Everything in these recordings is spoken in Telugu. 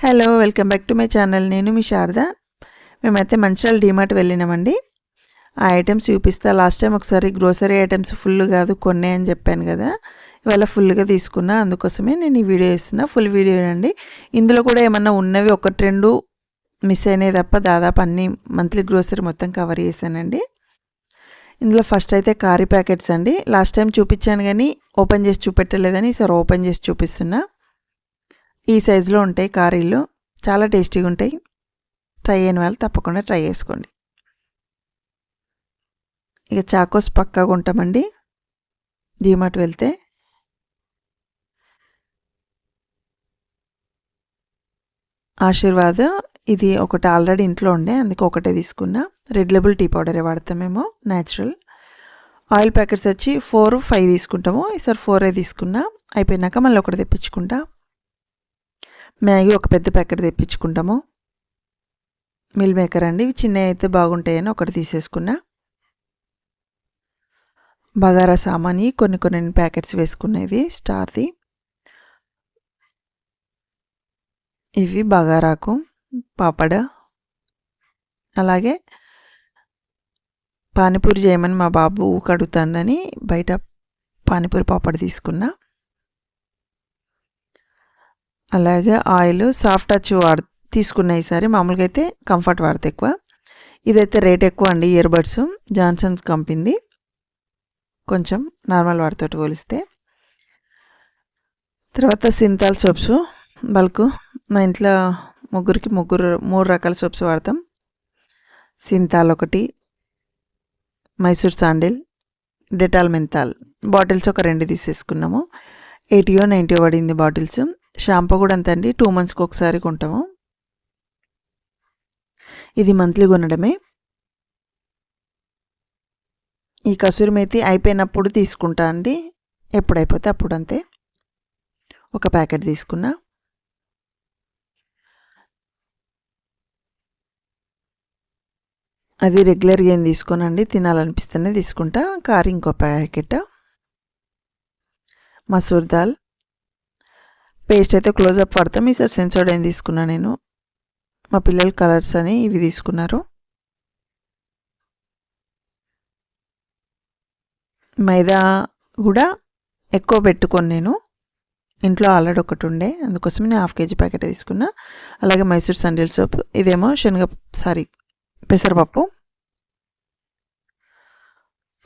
Hello welcome back to my channel నేను మీ శారద. మేమైతే మంచిర్యాల డీమార్ట్ వెళ్ళినామండి. ఆ ఐటమ్స్ చూపిస్తా. లాస్ట్ టైం ఒకసారి గ్రోసరీ ఐటమ్స్ ఫుల్ కాదు కొన్నే అని చెప్పాను కదా. ఇవాళ ఫుల్గా తీసుకున్నా. అందుకోసమే నేను ఈ వీడియో ఇస్తున్నా ఫుల్ వీడియో అండి ఇందులో కూడా ఏమన్నా ఉన్నవి ఒకటి రెండు మిస్ అయినాయి తప్ప దాదాపు అన్ని మంత్లీ గ్రోసరీ మొత్తం కవర్ చేశానండి. ఇందులో ఫస్ట్ అయితే కారీ ప్యాకెట్స్ అండి. లాస్ట్ టైం చూపించాను కానీ ఓపెన్ చేసి చూపెట్టలేదని ఈసారి ఓపెన్ చేసి చూపిస్తున్నా. ఈ సైజులో ఉంటాయి కారీలు. చాలా టేస్టీగా ఉంటాయి. ట్రై అయిన వాళ్ళు తప్పకుండా ట్రై చేసుకోండి. ఇక చాకోస్ పక్కాగా ఉంటామండి. డీమార్ట్ వెళ్తే. ఆశీర్వాద్ ఇది ఒకటి ఆల్రెడీ ఇంట్లో ఉండే అందుకే ఒకటే తీసుకున్నా. రెడ్ లెబుల్ టీ పౌడరే వాడతాం మేము న్యాచురల్. ఆయిల్ ప్యాకెట్స్ వచ్చి ఫోర్ ఫైవ్ తీసుకుంటాము. ఈసారి ఫోరే తీసుకున్నా. అయిపోయినాక మళ్ళీ ఒకటి తెప్పించుకుంటా. మ్యాగీ ఒక పెద్ద ప్యాకెట్ తెప్పించుకుంటాము. మిల్ మేకర్ అండి. ఇవి చిన్నవి అయితే బాగుంటాయని ఒకటి తీసేసుకున్నా. బగారా సామాని కొన్ని కొన్ని ప్యాకెట్స్ వేసుకునేది స్టార్ది. ఇవి బగారాకు పాపడ. అలాగే పానీపూరి చేయమని మా బాబు కడుగుతాడని బయట పానీపూరి పాపడ తీసుకున్నా. అలాగే ఆయిల్ సాఫ్ట్ టచ్ వాడు తీసుకున్న ఈసారి మామూలుగా అయితే కంఫర్ట్ వాడితే ఎక్కువ ఇదైతే రేట్ ఎక్కువ అండి ఇయర్బడ్స్. జాన్సన్స్ కంపింది. కొంచెం నార్మల్ వాడితో పోలిస్తే. తర్వాత సింతాల్ సోప్స్. బల్క్ మా ఇంట్లో ముగ్గురికి ముగ్గురు మూడు రకాల సోప్స్ వాడతాం. సింతాల్ ఒకటి Mysore sandal Dettol menthol. Bottles ఒక రెండు తీసేసుకున్నాము. ఎయిటీయో నైంటీయో పడింది బాటిల్స్. షాంపూ కూడా అంతే అండి టూ మంత్స్కి ఒకసారి కొంటాము. ఇది మంత్లీ కొనడమే. ఈ కసూరి మేతి అయిపోయినప్పుడు తీసుకుంటా అండి. ఎప్పుడైపోతే అప్పుడు అంతే. ఒక ప్యాకెట్ తీసుకున్నా. అది రెగ్యులర్గా ఏం తీసుకోనండి. తినాలనిపిస్తేనే తీసుకుంటా. కారు ఇంకో ప్యాకెట్. మసూర్ దాల్. పేస్ట్ అయితే క్లోజప్ పడతాం ఈసారి సెన్సోడైన్ తీసుకున్నా నేను. మా పిల్లల కలర్స్ అని ఇవి తీసుకున్నారు. మైదా కూడా ఎక్కువ పెట్టుకొని నేను. ఇంట్లో ఆల్రెడీ ఒకటి ఉండే. అందుకోసం నేను హాఫ్ కేజీ ప్యాకెట్ తీసుకున్నా. అలాగే మైసూర్ సండిల్ సోప్ ఇదేమో శనగ సారీ పెసరపప్పు.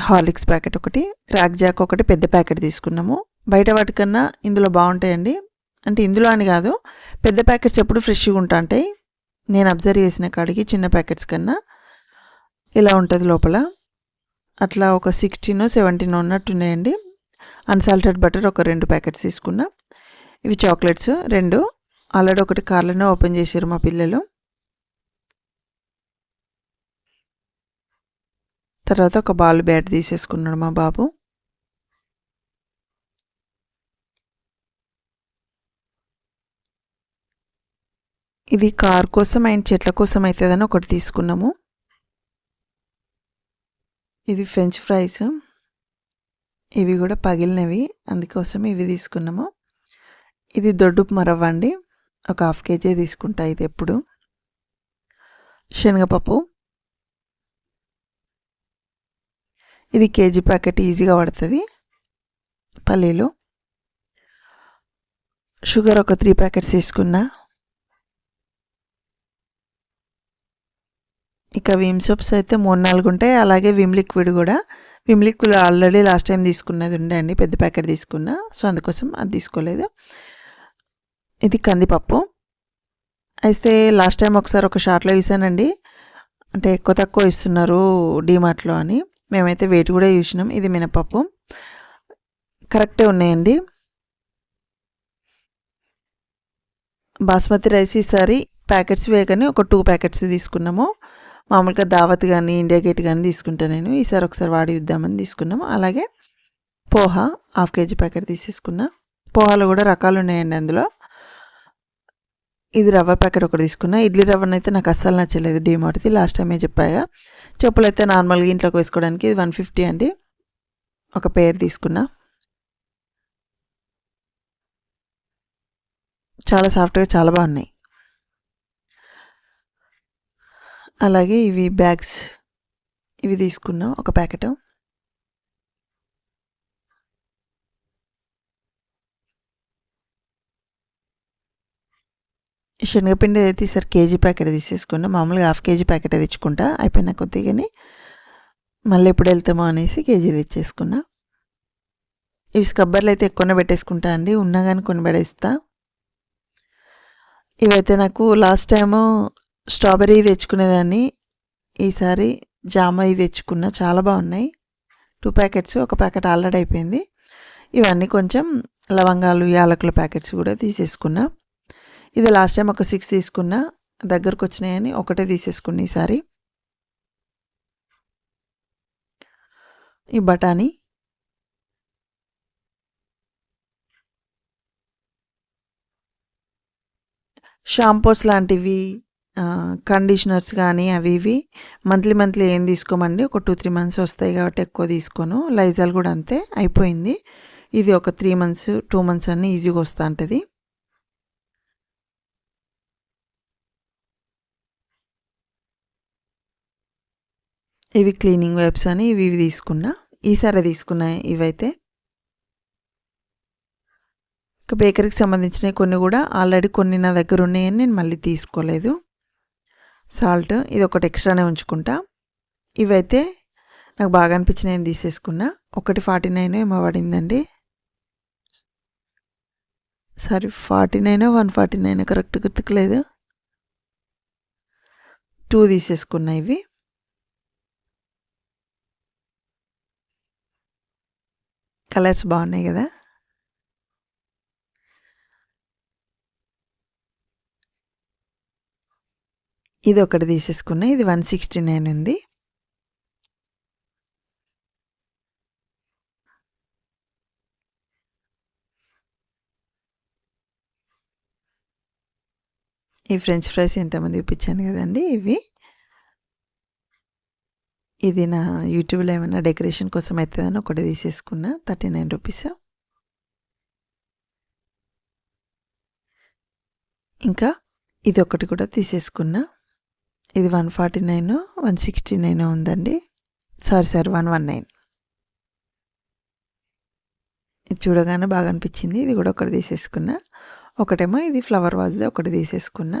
హార్లిక్స్ ప్యాకెట్ ఒకటి. క్రాక్ జాక్ ఒకటి పెద్ద ప్యాకెట్ తీసుకున్నాము. బయట వాటికన్నా ఇందులో బాగుంటాయండి. అంటే ఇందులో అని కాదు పెద్ద ప్యాకెట్స్ ఎప్పుడు ఫ్రెష్గా ఉంటా ఉంటాయి నేను అబ్జర్వ్ చేసిన కాడికి చిన్న ప్యాకెట్స్ కన్నా ఇలా ఉంటుంది లోపల. అట్లా ఒక సిక్స్టీన్ సెవెంటీన్ ఉన్నట్టున్నాయండి అన్సాల్టెడ్ బటర్ ఒక రెండు ప్యాకెట్స్ తీసుకున్నా. ఇవి చాక్లెట్స్ రెండు. ఆల్రెడీ ఒకటి కార్లోనే ఓపెన్ చేశారు మా పిల్లలు. తర్వాత ఒక బాల్ బ్యాట్ తీసేసుకున్నాడు మా బాబు. ఇది కార్ కోసం అండ్ చెట్ల కోసం అవుతుందని ఒకటి తీసుకున్నాము. ఇది ఫ్రెంచ్ ఫ్రైస్ ఇవి కూడా పగిలినవి అందుకోసం ఇవి తీసుకున్నాము. ఇది దొడ్డుపు మరవ్వ అండి. ఒక హాఫ్ కేజీ తీసుకుంటా ఇది ఎప్పుడు. శనగపప్పు. ఇది కేజీ ప్యాకెట్ ఈజీగా పడుతుంది. పల్లీలు. షుగర్ ఒక త్రీ ప్యాకెట్స్ తీసుకున్నా. ఇక విమ్ సోప్స్ అయితే మూడు నాలుగు ఉంటాయి. అలాగే విమ్ లిక్విడ్ కూడా. Vim liquid already last time తీసుకున్నది ఉండండి పెద్ద ప్యాకెట్ తీసుకున్నా. సో అందుకోసం అది తీసుకోలేదు. ఇది కందిపప్పు. అయితే లాస్ట్ టైం ఒకసారి ఒక షార్ట్లో చూసానండి అంటే ఎక్కువ తక్కువ ఇస్తున్నారు డీమార్ట్లో అని. మేమైతే వెయిట్ కూడా చూసినాం. ఇది మినపప్పు. కరెక్టే ఉన్నాయండి. బాస్మతి రైస్ ఈసారి ప్యాకెట్స్ వేయగానే ఒక టూ ప్యాకెట్స్ తీసుకున్నాము. మామూలుగా దావత్ కానీ ఇండియా గేట్ కానీ తీసుకుంటా నేను. ఈసారి ఒకసారి వాడి ఇద్దామని తీసుకున్నాము. అలాగే పోహా హాఫ్ కేజీ ప్యాకెట్ తీసేసుకున్నా. పోహాలో కూడా రకాలు ఉన్నాయండి అందులో. ఇది రవ్వ ప్యాకెట్ ఒకటి తీసుకున్నా. ఇడ్లీ రవ్వనైతే నాకు అస్సలు నచ్చలేదు డీమార్ట్ది. లాస్ట్ టైమే చెప్పాగా. చెప్పులు అయితే నార్మల్గా ఇంట్లోకి వేసుకోవడానికి ఇది వన్ ఫిఫ్టీ అండి. ఒక పేరు తీసుకున్నా. చాలా సాఫ్ట్గా చాలా బాగున్నాయి. అలాగే ఇవి బ్యాగ్స్ ఇవి తీసుకున్నాం ఒక ప్యాకెట్. శనగపిండి అయితే ఈసారి కేజీ ప్యాకెట్ తీసేసుకున్నా మామూలుగా హాఫ్ కేజీ ప్యాకెట్ తెచ్చుకుంటా అయిపోయిన కొద్దిగానే మళ్ళీ ఎప్పుడు వెళ్తామో అనేసి కేజీ తెచ్చేసుకున్నా. ఇవి స్క్రబ్బర్లు అయితే ఎక్కువనే పెట్టేసుకుంటా అండి ఉన్నా కానీ కొన్ని పడేస్తా ఇవైతే నాకు లాస్ట్ టైము స్ట్రాబెర్రీ తెచ్చుకునేదాన్ని. ఈసారి జామ తెచ్చుకున్న. చాలా బాగున్నాయి. టూ ప్యాకెట్స్ ఒక ప్యాకెట్ ఆల్రెడీ అయిపోయింది. ఇవన్నీ కొంచెం లవంగాలు యాలకుల ప్యాకెట్స్ కూడా తీసేసుకున్నా. ఇది లాస్ట్ టైం ఒక సిక్స్ తీసుకున్నా. దగ్గరకు వచ్చినాయని ఒకటే తీసేసుకున్నా ఈసారి. ఈ బఠానీ. షాంపూస్ లాంటివి కండిషనర్స్ కానీ అవి ఇవి మంత్లీ మంత్లీ ఏం తీసుకోమండి? ఒక టూ త్రీ మంత్స్ వస్తాయి కాబట్టి ఎక్కువ తీసుకోను. లైజాల్ కూడా అంతే అయిపోయింది. ఇది ఒక త్రీ మంత్స్ టూ మంత్స్ అన్నీ ఈజీగా వస్తూ ఉంటుంది. ఇవి క్లీనింగ్ వెబ్స్ అని ఇవి ఇవి తీసుకున్నా. ఈసారి తీసుకున్నా ఇవైతే. ఇంకా బేకరీకి సంబంధించినవి కొన్ని కూడా ఆల్రెడీ కొన్ని నా దగ్గర ఉన్నాయని నేను మళ్ళీ తీసుకోలేదు. సాల్ట్ ఇది ఒకటి ఎక్స్ట్రానే ఉంచుకుంటా. ఇవైతే నాకు బాగా అనిపించినవి తీసేసుకున్నా. ఒకటి ఫార్టీ నైన్ ఏమో పడిందండి. Sorry forty nine one forty nine correct గుర్తుకులేదు. Two తీసేసుకున్నా ఇవి. కలర్స్ బాగున్నాయి కదా. ఇది ఒకటి తీసేసుకున్నా ఇది వన్ సిక్స్టీ నైన్ ఉంది. ఈ ఫ్రెంచ్ ఫ్రైస్ ఎంతమంది చూపించాను కదండి ఇవి. ఇది నా యూట్యూబ్లో ఏమైనా డెకరేషన్ కోసం అవుతుందని ఒకటి తీసేసుకున్నా థర్టీ నైన్ రూపీస్. ఇంకా ఇది ఒకటి కూడా తీసేసుకున్నా. ఇది one forty nine one sixty nine ఉందండి. Sorry sorry one one nine. ఇది చూడగానే బాగా అనిపించింది. ఇది కూడా ఒకటి తీసేసుకున్నా. ఒకటేమో ఇది ఫ్లవర్ వాజ్ది ఒకటి తీసేసుకున్నా.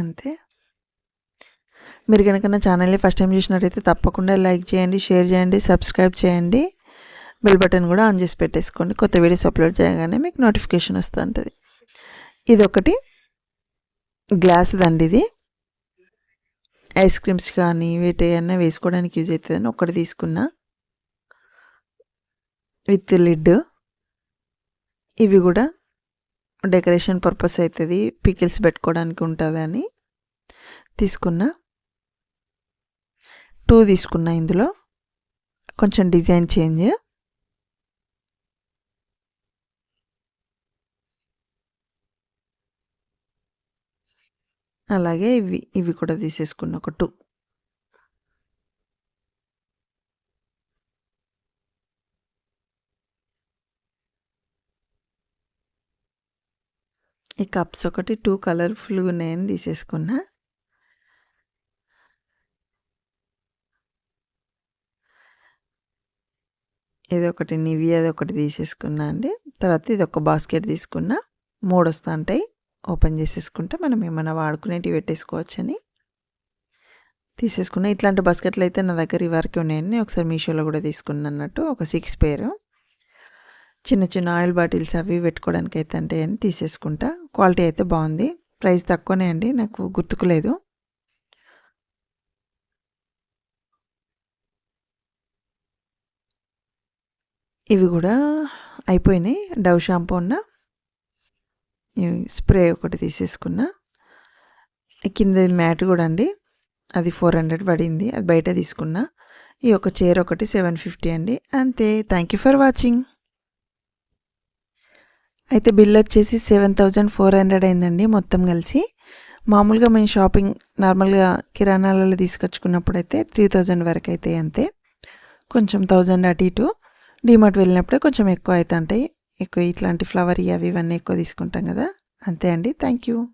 అంతే. మీరు కనుక నా ఛానల్ని ఫస్ట్ టైం చూసినట్టయితే తప్పకుండా లైక్ చేయండి షేర్ చేయండి సబ్స్క్రైబ్ చేయండి. బెల్ బటన్ కూడా ఆన్ చేసి పెట్టేసుకోండి. కొత్త వీడియోస్ అప్లోడ్ చేయగానే మీకు నోటిఫికేషన్ వస్తూ ఉంటుంది ఇది ఒకటి గ్లాస్ దండి ఇది. ఐస్ క్రీమ్స్ కానీ వీటైనా వేసుకోవడానికి యూజ్ అవుతుందని ఒకటి తీసుకున్నా. With lid. ఇవి కూడా డెకరేషన్ పర్పస్ అవుతుంది. పికిల్స్ పెట్టుకోవడానికి ఉంటుందని తీసుకున్నా. టూ తీసుకున్నా ఇందులో. కొంచెం డిజైన్ చేంజ్. అలాగే ఇవి ఇవి కూడా తీసేసుకున్న ఒక టూ ఈ కప్స్ ఒకటి టూ కలర్ఫుల్గా ఉన్నాయని తీసేసుకున్నా. ఏదో ఒకటి నివి అది ఒకటి తీసేసుకున్నా అండి. తర్వాత ఇది ఒక బాస్కెట్ తీసుకున్నా. మూడు వస్తూ ఉంటాయి. ఓపెన్ చేసేసుకుంటే మనం ఏమైనా వాడుకునేటివి పెట్టేసుకోవచ్చని. తీసేసుకున్నా ఇట్లాంటి బాస్కెట్లు అయితే నా దగ్గర ఇవరకు ఉన్నాయని ఒకసారి మీషోలో కూడా తీసుకున్నట్టు అన్నట్టు. ఒక సిక్స్ పేరు చిన్న చిన్న ఆయిల్ బాటిల్స్ అవి పెట్టుకోవడానికి అయితే అంటే అని తీసేసుకుంటా. క్వాలిటీ అయితే బాగుంది. ప్రైస్ తక్కువనే అండి. నాకు గుర్తుకులేదు ఇవి కూడా అయిపోయినాయి. డవ్ షాంపూ ఉన్న స్ప్రే ఒకటి తీసేసుకున్నా. కింద మ్యాట్ కూడా అండి. అది ఫోర్ హండ్రెడ్ పడింది. అది బయట తీసుకున్నా. ఈ ఒక చైర్ ఒకటి సెవెన్ ఫిఫ్టీ అండి. అంతే. Thank you for watching. అయితే బిల్ వచ్చేసి సెవెన్ థౌజండ్ ఫోర్ హండ్రెడ్ అయిందండి మొత్తం కలిసి. మామూలుగా మేము షాపింగ్ నార్మల్గా కిరాణాలలో తీసుకొచ్చుకున్నప్పుడు అయితే త్రీ థౌజండ్ వరకు అయితే అంతే. కొంచెం థౌజండ్ అటు ఇటు. డిమార్ట్ వెళ్ళినప్పుడే కొంచెం ఎక్కువ అవుతుంటాయి. ఎక్కువ ఇట్లాంటి ఫ్లవర్ అవి ఇవన్నీ ఎక్కువ తీసుకుంటాం కదా. అంతే అండి. Thank you